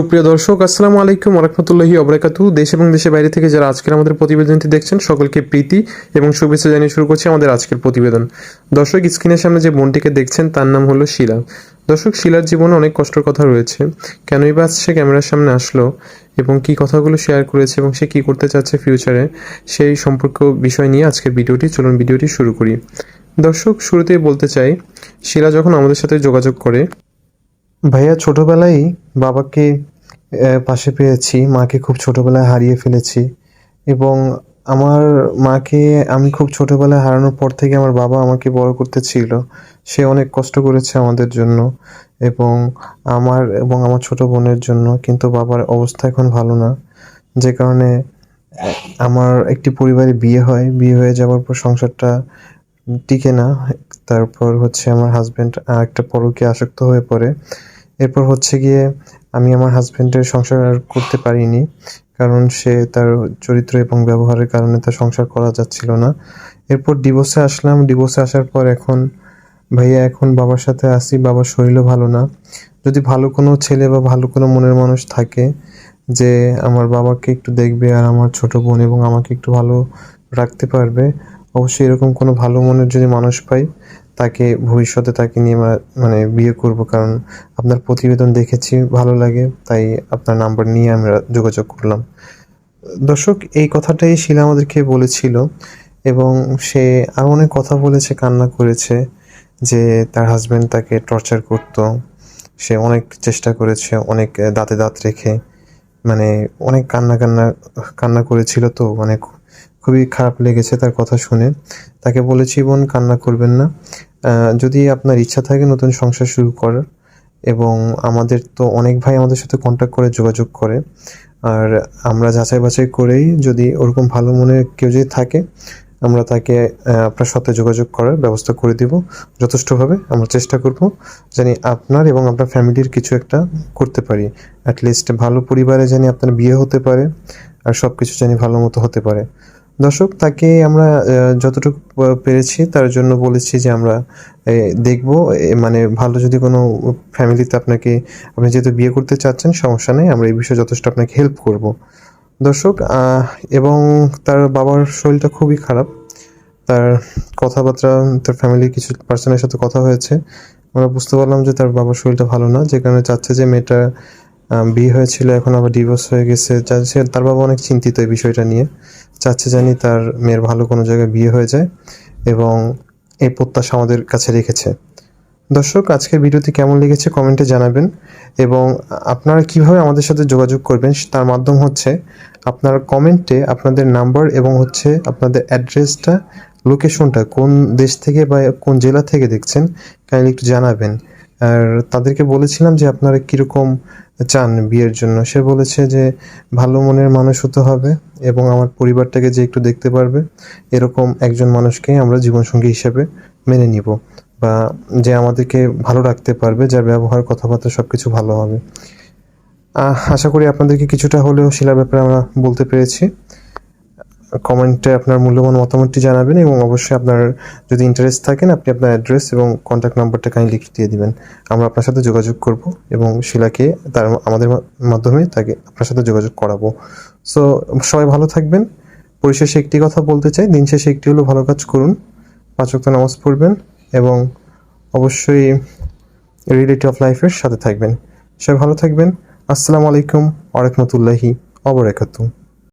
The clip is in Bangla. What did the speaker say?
সুপ্রিয় দর্শক, আসসালামু আলাইকুম রহমতুল্লাহি অবরাকাতু দেশ এবং দেশের বাইরে থেকে যারা আজকের আমাদের প্রতিবেদনটি দেখছেন, সকলকে প্রীতি এবং শুভেচ্ছা জানিয়ে শুরু করছি আমাদের আজকের প্রতিবেদন। দর্শক, স্ক্রিনের সামনে যে বোনটিকে দেখছেন, তার নাম হলো শিলা। দর্শক, শিলার জীবনে অনেক কষ্টের কথা রয়েছে। কেনই বা সে ক্যামেরার সামনে আসলো এবং কি কথাগুলো শেয়ার করেছে এবং সে কি করতে চাচ্ছে ফিউচারে সেই সম্পর্ক বিষয় নিয়ে আজকের ভিডিওটি। চলুন ভিডিওটি শুরু করি। দর্শক, শুরুতেই বলতে চাই, শিলা যখন আমাদের সাথে যোগাযোগ করে, ভাইয়া ছোটবেলায় বাবাকে পাশে পেয়েছি। মাকে খুব ছোটবেলায় হারিয়ে ফেলেছি। এবং আমার মাকে আমি খুব ছোটবেলায় হারানোর পর থেকে আমার বাবা আমাকে বড় করতে ছিল। সে অনেক কষ্ট করেছে আমাদের জন্য এবং আমার এবং আমার ছোট বোনের জন্য। কিন্তু বাবার অবস্থা এখন ভালো না। যে কারণে আমার একটি পরিবারে বিয়ে হয়। বিয়ে হয়ে যাওয়ার পর সংসারটা টিকে না। তারপর হচ্ছে আমার হাজব্যান্ড একটা পরকে আসক্ত হয়ে পড়ে। এরপর হচ্ছে গিয়ে আমি আমার হাজব্যান্ডের সংসার করতে পারিনি, কারণ সে তার চরিত্র এবং ব্যবহারের কারণে তার সংসার করা যাচ্ছিল না। এরপর ডিভোর্সে আসলাম ডিভোর্সে আসার পর এখন ভাইয়া এখন বাবার সাথে আসি বাবার শরীরও ভালো না। যদি ভালো কোনো ছেলে বা ভালো কোনো মনের মানুষ থাকে যে আমার বাবাকে একটু দেখবে আর আমার ছোট বোন এবং আমাকে একটু ভালো রাখতে পারবে, অবশ্যই এরকম কোনো ভালো মনের যদি মানুষ পাই তাকে ভবিষ্যতে তাকে নিয়ে মানে বিয়ে করব কারণ আপনার প্রতিবেদন দেখেছি, ভালো লাগে, তাই আপনার নাম্বার নিয়ে আমরা যোগাযোগ করলাম। দর্শক, এই কথাটাই শিলা আমাদেরকে বলেছিল এবং সে আরও অনেক কথা বলেছে, কান্না করেছে যে তার হাজব্যান্ড তাকে টর্চার করত। সে অনেক চেষ্টা করেছে, অনেক দাঁতে দাঁত রেখে মানে অনেক কান্না কান্না কান্না করেছিল তো মানে খুবই খারাপ লেগেছে তার কথা শুনে। তাকে বলেছি, বোন, কান্না করবেন না। যদি আপনার ইচ্ছা থাকে নতুন সংসার শুরু করার, এবং আমাদের তো অনেক ভাই আমাদের সাথে কন্ট্যাক্ট করে, যোগাযোগ করে, আর আমরা যাচাই বাছাই করেই যদি ওরকম ভালো মনে কেউ যদি থাকে, আমরা তাকে আপনার সাথে যোগাযোগ করার ব্যবস্থা করে দিব। যথেষ্টভাবে আমরা চেষ্টা করব জানি আপনার এবং আপনার ফ্যামিলির কিছু একটা করতে পারি। অ্যাটলিস্ট ভালো পরিবারে জানি আপনার বিয়ে হতে পারে, আর সব কিছু জানি ভালো মতো হতে পারে। দর্শক, তাকে আমরা যতটুকু পেরেছি, তার জন্য বলেছি যে আমরা দেখব মানে ভালো যদি কোনো ফ্যামিলিতে আপনাকে, আপনি যেহেতু বিয়ে করতে চাচ্ছেন, সমস্যা নেই, আমরা এই বিষয়ে যথেষ্ট আপনাকে হেল্প করব। দর্শক এবং তার বাবার শরীরটা খুবই খারাপ। তার কথাবার্তা, তার ফ্যামিলির কিছু পার্সনের সাথে কথা হয়েছে। আমরা বুঝতে পারলাম যে তার বাবার শরীরটা ভালো না, যে কারণে চাচ্ছে যে মেয়েটা বিয়ে হয়েছিল, এখন আবার ডিভোর্স হয়ে গেছে। তার বাবা অনেক চিন্তিত এই বিষয়টা নিয়ে। চাচ্ছে জানি তার মেয়ের ভালো কোনো জায়গায় বিয়ে হয়ে যায় এবং এই প্রত্যাশা আমাদের কাছে রেখেছে। দর্শক, আজকের ভিডিওটি কেমন লেগেছে কমেন্টে জানাবেন এবং আপনারা কীভাবে আমাদের সাথে যোগাযোগ করবেন তার মাধ্যম হচ্ছে আপনার কমেন্টে আপনাদের নাম্বার এবং হচ্ছে আপনাদের অ্যাড্রেসটা, লোকেশনটা কোন দেশ থেকে বা কোন জেলা থেকে দেখছেন কাইন্ডলি একটু জানাবেন। আর তাদেরকে বলেছিলাম যে আপনারা কীরকম চান বিয়ের জন্য। সে বলেছে যে ভালো মনের মানুষ হতে হবে। এবং আমার পরিবারটাকে যে একটু দেখতে পারবে, এরকম একজন মানুষকে আমরা জীবনসঙ্গী হিসেবে মেনে নিব বা যে আমাদেরকে ভালো রাখতে পারবে, যার ব্যবহার, কথাবার্তা সব কিছু ভালো হবে। আশা করি আপনাদেরকে কিছুটা হলেও শিলার ব্যাপারে আমরা বলতে পেরেছি। কমেন্টে আপনার মূল্যবান মতামতটি জানাবেন এবং অবশ্যই আপনার যদি ইন্টারেস্ট থাকেন, আপনি আপনার অ্যাড্রেস এবং কন্ট্যাক্ট নাম্বারটা কাইন্ডলি লিখে দিয়ে দিবেন। আমরা আপনার সাথে যোগাযোগ করব এবং শিলাকে তার আমাদের মাধ্যমে তাকে আপনার সাথে যোগাযোগ করাবো। সো সবাই ভালো থাকবেন। পরিশেষে একটি কথা বলতে চাই। দিন শেষে একটি হলো ভালো কাজ করুন। পাঁচ ওয়াক্ত নামাজ পড়বেন এবং অবশ্যই রিয়েলিটি অফ লাইফের সাথে থাকবেন। সবাই ভালো থাকবেন। আসসালামু আলাইকুম। আরহামতুল্লাহি অবরাকাতু